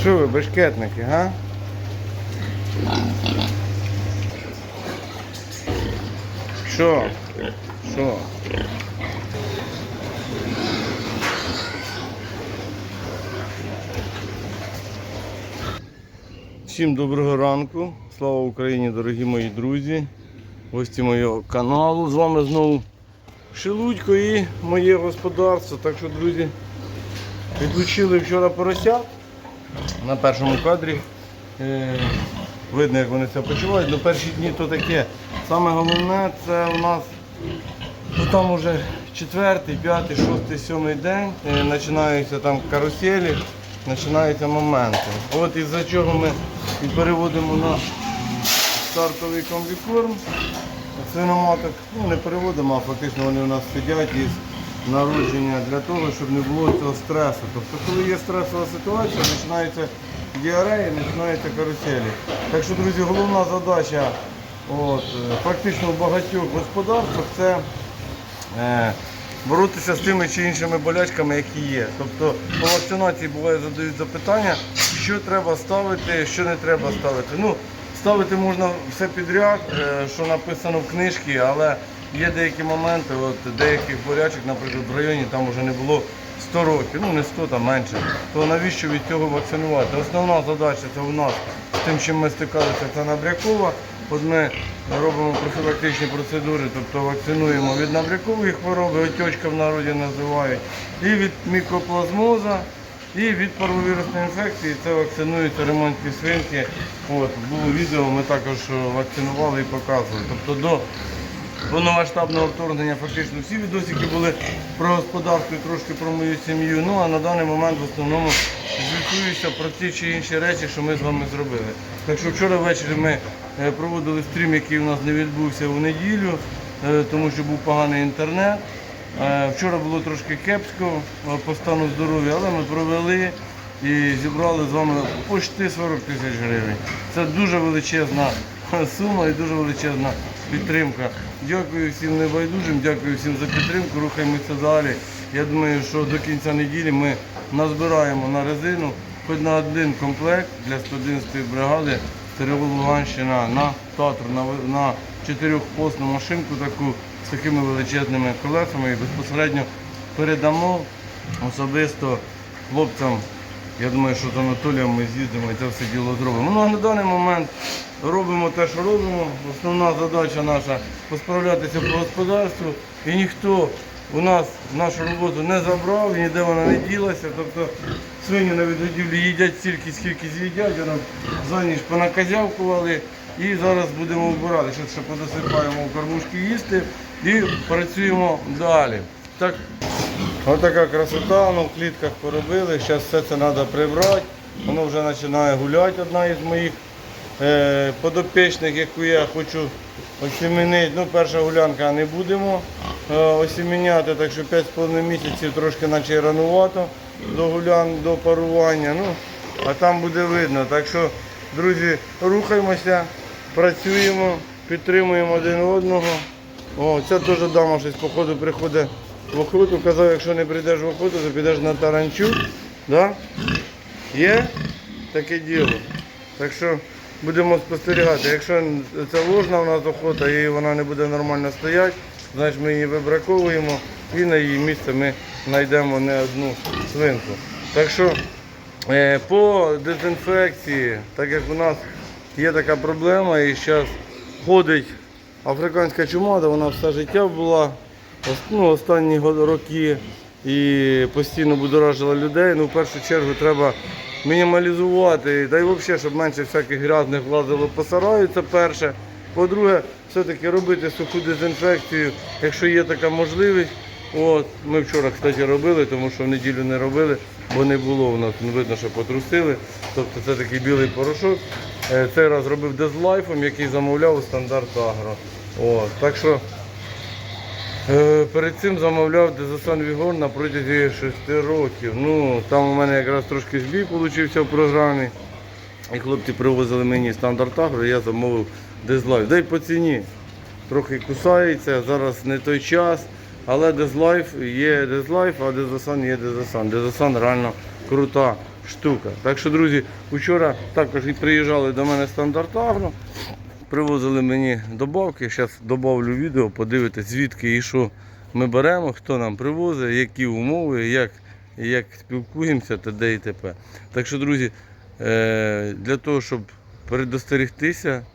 Що ви, бешкетники, га? Що? Що? Всім доброго ранку. Слава Україні, дорогі мої друзі, гості моєго каналу. З вами знову Шелудько і моє господарство. Так що, друзі, відлучили вчора поросят на першому кадрі. Е, видно, як вони себе почувають. Ну, перші дні то таке. Саме головне це у нас ну, там уже четвертий, п'ятий, шостий, сьомий день. Е, починаються там каруселі, починаються моменти. От із-за чого ми і переводимо на стартовий комбікорм. Свиноматок ну, не переводимо, а фактично вони у нас сидять із народження для того, щоб не було цього стресу. Тобто, коли є стресова ситуація, починається діарея, починаються каруселі. Так що, друзі, головна задача от, е, фактично в багатьох господарствах це е, боротися з тими чи іншими болячками, які є. Тобто по вакцинації буває задають запитання, що треба ставити, що не треба ставити. Ну, Ставити можна все підряд, е, що написано в книжці, але є деякі моменти, от деяких болячок, наприклад, в районі там вже не було 100 років, ну не 100, там менше. То навіщо від цього вакцинувати? Основна задача це у нас з тим, чим ми стикалися, це набрякова. От ми робимо профілактичні процедури, тобто вакцинуємо від набрякової хвороби, отечка в народі називають, і від мікоплазмоза. І від парвовірусної інфекції це вакцинуються ремонтні свинки. От, було відео, ми також вакцинували і показували. Тобто до повномасштабного вторгнення фактично всі відосики були про господарство і трошки про мою сім'ю. Ну а на даний момент в основному звітуюся про ті чи інші речі, що ми з вами зробили. Так що вчора ввечері ми е, проводили стрім, який у нас не відбувся в неділю, е, тому що був поганий інтернет. Е, Вчора було трошки кепсько по стану здоров'я, але ми провели і зібрали з вами почти 40 тисяч гривень. Це дуже величезна сума і дуже величезна підтримка. Дякую всім небайдужим, дякую всім за підтримку. Рухаємося далі. Я думаю, що до кінця неділі ми назбираємо на резину хоч на один комплект для 111 бригади Тереву Луганщина на Татру, на, на чотирьохпосну машинку таку з такими величезними колесами і безпосередньо передамо особисто хлопцям. Я думаю, що з Анатолієм ми з'їздимо і це все діло зробимо. Ну а на даний момент робимо те, що робимо. Основна задача наша посправлятися по господарству. І ніхто у нас нашу роботу не забрав, ніде вона не ділася. Тобто свині на відгодівлі їдять стільки, скільки з'їдять, вона за ніч понаказявкували. І зараз будемо вбирати. Зараз ще подосипаємо в кормушки їсти і працюємо далі. Так, Ось така красота, ну в клітках поробили, зараз все це треба прибрати. Воно вже починає гуляти, одна із моїх е, подопічних, яку я хочу осімінити. Ну, перша гулянка не будемо е, осіміняти, так що 5,5 місяців трошки наче ранувато до гулян, до парування. Ну, а там буде видно. Так що, друзі, рухаємося, працюємо, підтримуємо один одного. О, це теж дама щось походу приходить в охоту. Казав, якщо не прийдеш в охоту, то підеш на таранчу. Да? Є таке діло. Так що будемо спостерігати. Якщо це ложна у нас охота і вона не буде нормально стояти, значить ми її вибраковуємо і на її місце ми знайдемо не одну свинку. Так що е, по дезінфекції, так як у нас є така проблема і зараз ходить африканська чума, де вона все життя була, ну, останні роки і постійно будоражила людей. Ну, в першу чергу треба мінімалізувати, та й взагалі, щоб менше всяких грязних влазило по сараю, це перше. По-друге, все-таки робити суху дезінфекцію, якщо є така можливість. От, ми вчора, кстати, робили, тому що в неділю не робили, бо не було у нас, ну, видно, що потрусили. Тобто це такий білий порошок. Е, Цей раз робив дезлайфом, який замовляв у стандарт Агро. От, так що Перед цим замовляв Дезосан Вігор на протязі 6 років. Ну, там у мене якраз трошки збій вийшов в програмі. І хлопці привозили мені стандарт агро, я замовив Дезлайф. Дай по ціні. Трохи кусається, зараз не той час. Але Дезлайф є Дезлайф, а Дезосан є Дезосан. Дезосан реально крута штука. Так що, друзі, вчора також приїжджали до мене стандарт агро. Привозили мені добавки. Зараз добавлю відео, подивитись, звідки і що ми беремо, хто нам привозить, які умови, як, як спілкуємося та де і т.п. Так що, друзі, е, для того, щоб передостерегтися,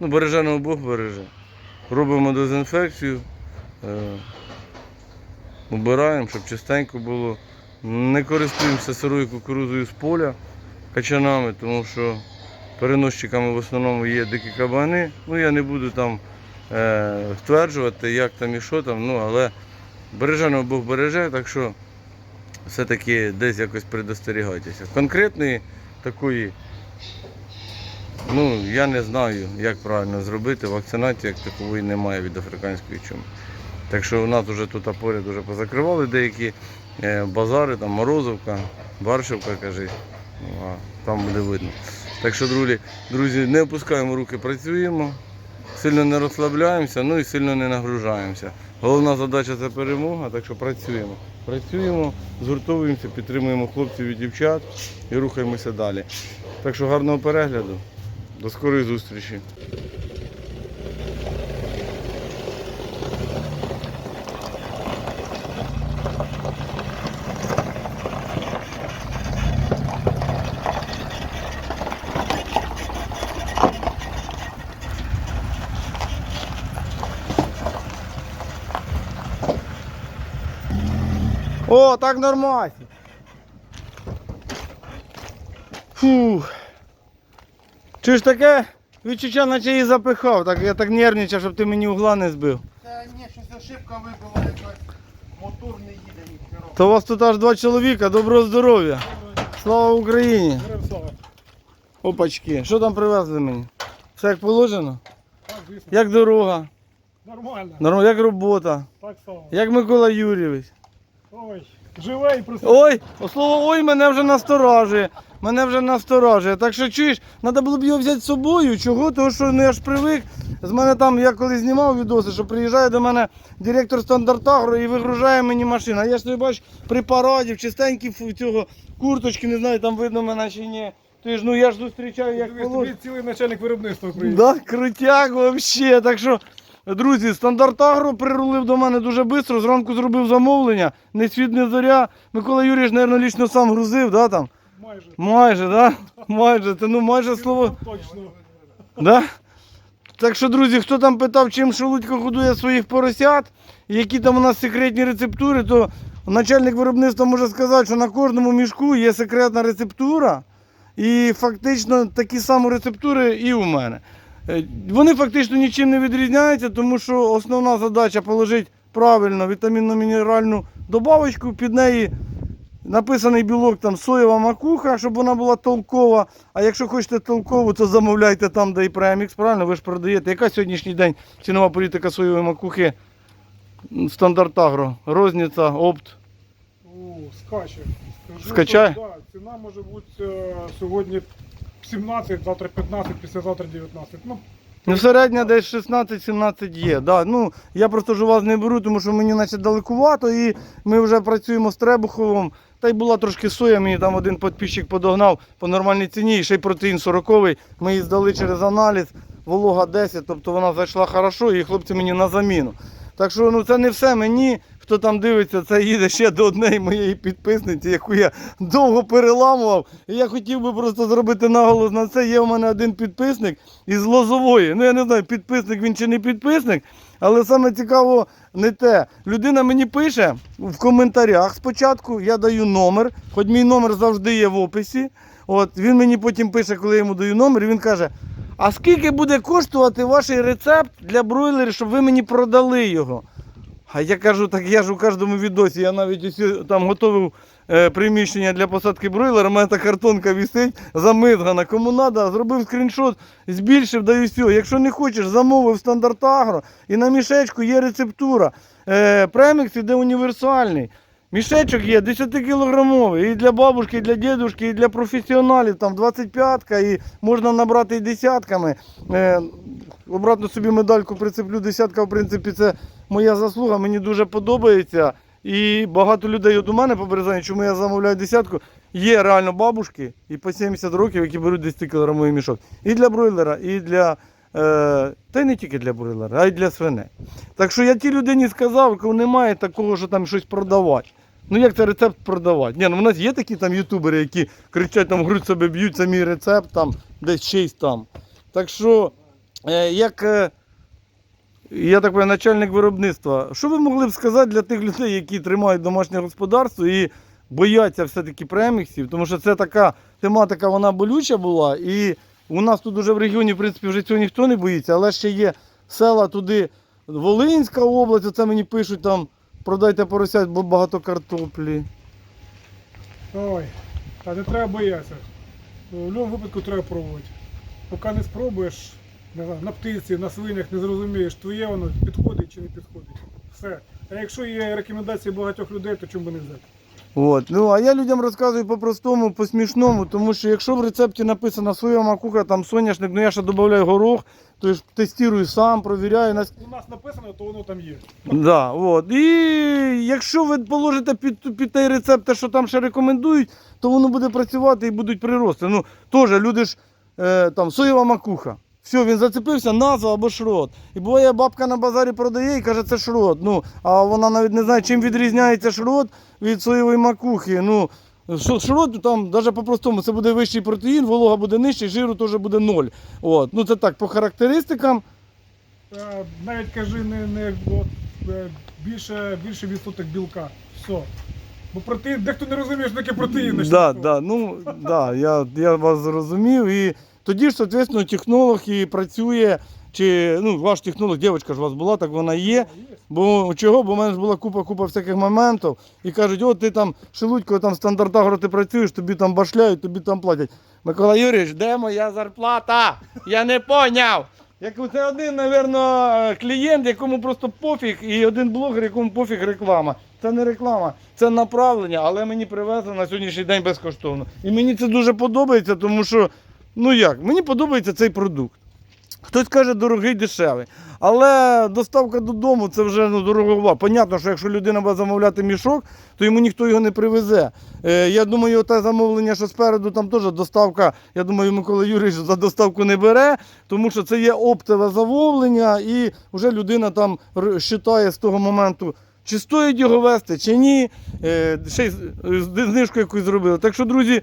ну, береженого Бог береже. Робимо дезінфекцію, е, убираємо, щоб чистенько було. Не користуємося сирою кукурузою з поля качанами, тому що переносчиками в основному є дикі кабани. Ну я не буду там е, стверджувати, як там і що там, ну але береженого Бог береже, так що все-таки десь якось предостерігайтеся. Конкретної такої, ну я не знаю, як правильно зробити. Вакцинації як такової немає від африканської чуми. Так що у нас вже тут поряд вже позакривали деякі е, базари, там Морозовка, Баршевка, каже, ну, там буде видно. Так що, друзі, друзі, не опускаємо руки, працюємо, сильно не розслабляємося, ну і сильно не нагружаємося. Головна задача це перемога, так що працюємо. Працюємо, згуртовуємося, підтримуємо хлопців і дівчат і рухаємося далі. Так що гарного перегляду. До скорої зустрічі. О, так нормально. Фух. Чи ж таке відчуття, наче її запихав, так я так нервничав, щоб ти мені угла не збив. Та ні, щось ошибка вибила якась. Мотор не їде ніхера. То у вас тут аж два чоловіка, доброго здоров'я. Слава Україні! Опачки, що там привезли мені? Все як положено? Так, звісно. Як дорога? Нормально. Норм- Як робота? Так само. Як Микола Юрійович? Ой, живе і просто. Ой, о, слово ой мене вже насторожує. Мене вже насторожує. Так що чуєш, треба було б його взяти з собою. Чого? Тому що ну, я ж привик. З мене там, я коли знімав відоси, що приїжджає до мене директор стандартагро і вигружає мені машину. А я ж тобі бачу при параді, в чистенькій фу- цього курточки, не знаю, там видно мене чи ні. Ти ж ну я ж зустрічаю як Дивись, положено. тобі цілий начальник виробництва приїхав. Да, крутяк вообще. Так що, друзі, стандарт Агро прирулив до мене дуже швидко. Зранку зробив замовлення. Не світ, не зоря. Микола Юрійович, мабуть, лічно сам грузив, да, там? Майже. Майже, да? Майже. Це ну майже слово. Точно. Да? Так що, друзі, хто там питав, чим Шелудько годує своїх поросят, які там у нас секретні рецептури, то начальник виробництва може сказати, що на кожному мішку є секретна рецептура. І фактично такі самі рецептури і у мене. Е, Вони фактично нічим не відрізняються, тому що основна задача положити правильно вітамінно-мінеральну добавочку, під неї написаний білок там соєва макуха, щоб вона була толкова. А якщо хочете толкову, то замовляйте там, де і премікс, правильно? Ви ж продаєте. Яка сьогоднішній день цінова політика соєвої макухи? Стандарт Агро, розниця, опт. Скаче. Скажу, Скачає? що, Да, ціна може бути е, сьогодні 17, завтра 15, післязавтра 19. Ну, Ну, середня десь 16-17 є. Да. Ну, я просто ж у вас не беру, тому що мені наче далекувато і ми вже працюємо з Требуховим. Та й була трошки соя, мені там один підписчик подогнав по нормальній ціні, і ще й протеїн 40 Ми її здали через аналіз, волога 10, тобто вона зайшла хорошо, і хлопці мені на заміну. Так що ну це не все мені. Хто там дивиться, це їде ще до однієї моєї підписниці, яку я довго переламував. І я хотів би просто зробити наголос на це. Є у мене один підписник із Лозової. Ну я не знаю, підписник він чи не підписник, але саме цікаво не те. Людина мені пише в коментарях спочатку, я даю номер, хоч мій номер завжди є в описі. От він мені потім пише, коли я йому даю номер, і він каже: А скільки буде коштувати ваш рецепт для бройлерів, щоб ви мені продали його? А я кажу, так я ж у кожному відосі, я навіть ось там готовив е, приміщення для посадки бройлера, у мене та картонка висить, замизгана. Кому треба, зробив скріншот, збільшив, даю все. Якщо не хочеш, замовив стандарт агро і на мішечку є рецептура. Е, премікс іде універсальний. Мішечок є 10-кілограмовий і для бабушки, і для дідушки, і для професіоналів, там 25-ка, і можна набрати і десятками. Е, обратно собі медальку прицеплю, десятка, в принципі, це моя заслуга, мені дуже подобається. І багато людей от у мене по чому я замовляю десятку, є реально бабушки і по 70 років, які беруть 10 кілограмовий мішок. І для бройлера, і для. Е, та й не тільки для бройлера, а й для свиней. Так що я тій людині сказав, коли немає такого, що там щось продавати. Ну як це рецепт продавати? Ні, ну у нас є такі там ютубери, які кричать, там в грудь себе б'ють, мій рецепт, там десь чийсь там. Так що, е, як е, я так начальник виробництва, що ви могли б сказати для тих людей, які тримають домашнє господарство і бояться все-таки преміксів, тому що це така тематика, вона болюча була. І у нас тут уже в регіоні, в принципі, вже цього ніхто не боїться, але ще є села туди, Волинська область, це мені пишуть там, продайте поросят, бо багато картоплі. Ой, та не треба боятися. В будь-якому випадку треба пробувати. Поки не спробуєш, не знаю, на птиці, на свинях не зрозумієш, твоє воно підходить чи не підходить. Все. А якщо є рекомендації багатьох людей, то чому би не взяти? От. Ну, а я людям розказую по-простому, по-смішному, тому що якщо в рецепті написано соєва макуха, там соняшник, ну я ще додаю горох, то я ж тестую сам, провіряю. Нас... У нас написано, то воно там є. Да, от. І якщо ви положите під, під той рецепт, те, що там ще рекомендують, то воно буде працювати і будуть прирости. Ну, теж люди ж е, там соєва макуха. Все, він зацепився, назва або шрот. І буває, бабка на базарі продає і каже, це шрот. Ну, а вона навіть не знає, чим відрізняється шрот від соєвої макухи. Ну, шрот там, навіть по-простому, це буде вищий протеїн, волога буде нижча, жиру теж буде ноль. От. Ну, це так, по характеристикам. Навіть кажи не, не от, е, більше, більше відсоток білка. Все. Бо протеїн, дехто не розуміє, що таке протеїн. Да, да, ну, да, я, я вас зрозумів. І тоді ж, соответственно, технолог і працює, чи ну, ваш технолог, дівчинка ж у вас була, так вона є. Бо чого? Бо в мене ж була купа купа всяких моментів. І кажуть, от ти там шелудько, там стандартагро ти працюєш, тобі там башляють, тобі там платять. Микола Юрійович, де моя зарплата? Я не поняв. Як це один, мабуть, клієнт, якому просто пофіг, і один блогер, якому пофіг реклама. Це не реклама, це направлення, але мені привезли на сьогоднішній день безкоштовно. І мені це дуже подобається, тому що, ну як, мені подобається цей продукт. Хтось каже дорогий, дешевий. Але доставка додому це вже ну, дорогова. Понятно, що якщо людина буде замовляти мішок, то йому ніхто його не привезе. Е, я думаю, те замовлення, що спереду, там теж доставка, я думаю, Микола Юрійович за доставку не бере, тому що це є оптове замовлення, і вже людина там вважає з того моменту. Чи стоїть його вести, чи ні. Е, ще й знижку якусь зробили. Так що, друзі,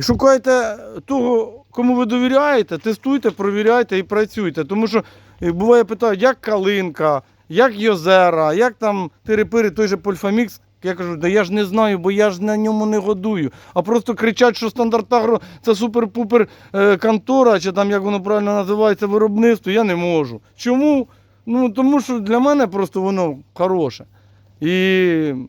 Шукайте того, кому ви довіряєте, тестуйте, провіряйте і працюйте. Тому що е, буває питають, як калинка, як йозера, як там тирипири, той же польфамікс. Я кажу, да я ж не знаю, бо я ж на ньому не годую. А просто кричать, що стандартагро це супер-пупер е, контора, чи там як воно правильно називається, виробництво, я не можу. Чому? Ну тому що для мене просто воно хороше. І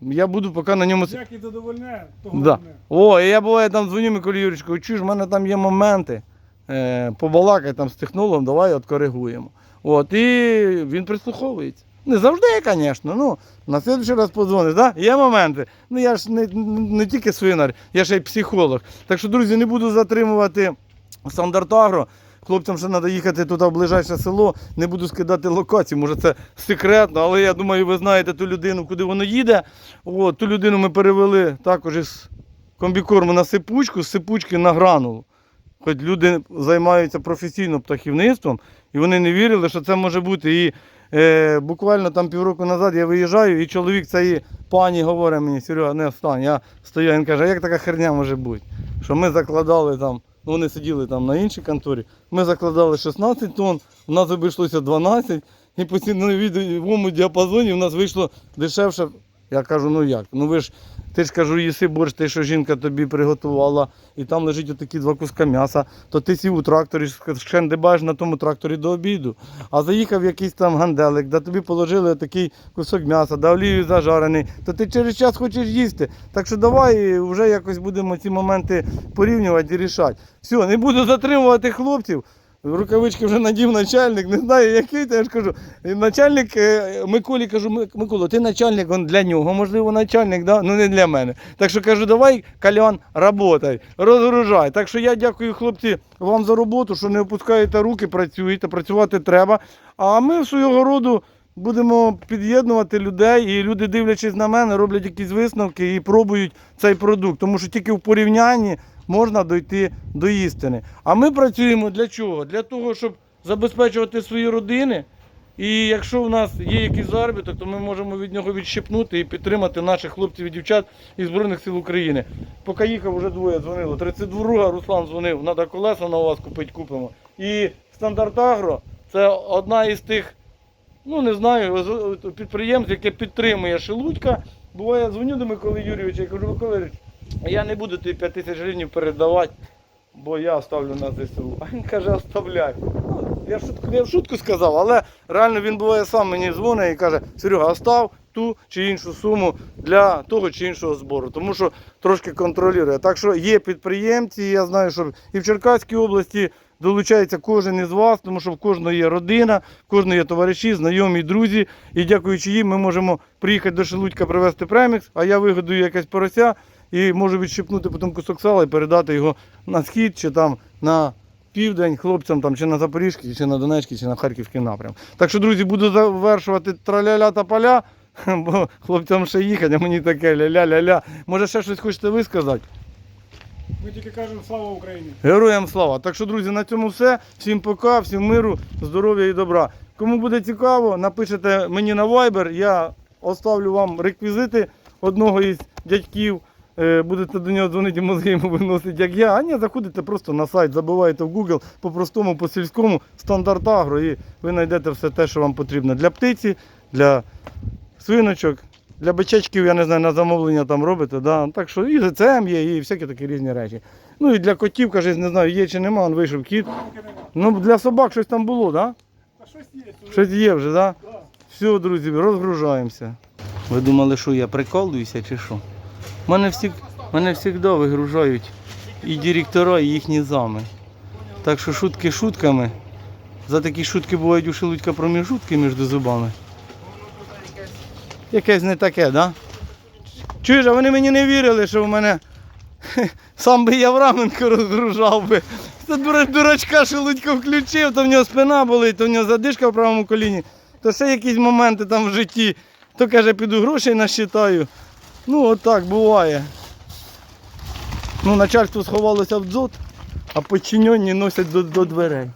я буду поки на ньому. Як і задовольняє, Да. головне. О, і я буває там дзвоню Миколі Юрічку, чуєш, в мене там є моменти. Е, побалакай там з технологом, давай откоригуємо. От, і він прислуховується. Не завжди, звісно. Ну, на слідчий раз подзвониш, да? Є моменти. Ну я ж не, не тільки свинар, я ще й психолог. Так що, друзі, не буду затримувати стандартагро. Хлопцям ще треба їхати туди в ближайше село, не буду скидати локацію, може це секретно, але я думаю, ви знаєте ту людину, куди воно їде. От, ту людину ми перевели також із комбікорму на сипучку, з сипучки на гранулу. Хоч люди займаються професійно птахівництвом, і вони не вірили, що це може бути. І Е, буквально там півроку назад я виїжджаю, і чоловік цієї пані говорить мені, Серега, не встань. Я стою, він каже, а як така херня може бути? Що ми закладали там, вони сиділи там на іншій конторі, ми закладали 16 тонн, у нас обійшлося 12, і по ціновому діапазоні в нас вийшло дешевше. Я кажу, ну як? Ну ви ж, ти ж кажу, їси борщ, ти що жінка тобі приготувала, і там лежить отакі два куска м'яса, то ти сів у тракторі, шкендибаєш на тому тракторі до обіду. А заїхав якийсь там ганделик, де тобі положили такий кусок м'яса, да олію зажарений, то ти через час хочеш їсти. Так що давай вже якось будемо ці моменти порівнювати і рішати. Все, не буду затримувати хлопців. Рукавички вже надів начальник, не знаю, який, то я ж кажу. Начальник е, Миколі кажу, Микола, ти начальник, он для нього, можливо, начальник, да? ну не для мене. Так що кажу, давай, Калян, работай, розгружай. Так що я дякую, хлопці, вам за роботу, що не опускаєте руки, працюєте, працювати треба. А ми в свого роду будемо під'єднувати людей, і люди, дивлячись на мене, роблять якісь висновки і пробують цей продукт. Тому що тільки в порівнянні можна дойти до істини. А ми працюємо для чого? Для того, щоб забезпечувати свої родини. І якщо в нас є якийсь заробіток, то ми можемо від нього відщепнути і підтримати наших хлопців і дівчат із Збройних сил України. Поки їхав, вже двоє дзвонило. 32 Руслан дзвонив, треба колеса на вас купити, купимо. І стандарт Агро це одна із тих, ну не знаю, підприємств, яке підтримує Шелудька. Буває, дзвоню до Миколи Юрійовича і кажу, Микола Юрійович, я не буду тобі 5 тисяч гривень передавати, бо я ставлю на ЗСУ. А він каже, оставляй. Ну, Я в шутку, я в шутку сказав, але реально він буває сам мені дзвонить і каже, Серега, остав ту чи іншу суму для того чи іншого збору, тому що трошки контролює. Так що є підприємці, я знаю, що і в Черкаській області долучається кожен із вас, тому що в кожного є родина, в кожного є товариші, знайомі, друзі. І дякуючи їм, ми можемо приїхати до Шелудька привезти премікс, а я вигодую якесь порося і можу відщипнути потім кусок сала і передати його на схід чи там на південь хлопцям там чи на Запорізький, чи на Донецький, чи на Харківський напрям. Так що, друзі, буду завершувати траля-ля та поля, бо хлопцям ще їхати, а мені таке ля-ля-ля-ля. Може ще щось хочете ви сказати? Ми тільки кажемо слава Україні. Героям слава. Так що, друзі, на цьому все. Всім пока, всім миру, здоров'я і добра. Кому буде цікаво, напишете мені на Viber, я оставлю вам реквізити одного із дядьків. Е, Будете до нього дзвонити, мозги йому виносити, як я. А ні, заходите просто на сайт, забиваєте в Google по-простому, по-сільському, стандарт агро, і ви знайдете все те, що вам потрібно для птиці, для свиночок, для бичечків, я не знаю, на замовлення там робите. Да? Так що і ГЦМ є, і всякі такі різні речі. Ну і для котів, каже, не знаю, є чи нема, он вийшов кіт. Ну, для собак щось там було, так? Та щось є. Щось є вже, так? Да? Да. Все, друзі, розгружаємося. Ви думали, що я приколююся чи що? Мене всі, мене завжди вигружають і директора, і їхні зами. Так що шутки шутками. За такі шутки бувають у шелудька проміжутки між зубами. Якесь не таке, так? Да? Чуєш, а вони мені не вірили, що в мене сам би я в раменку розгружав би. Це дурачка шелудько включив, то в нього спина болить, то в нього задишка в правому коліні, то ще якісь моменти там в житті. То каже, піду грошей насчитаю. Ну, отак буває. Ну, начальство сховалося в дзот, а подчинені носять до, до дверей.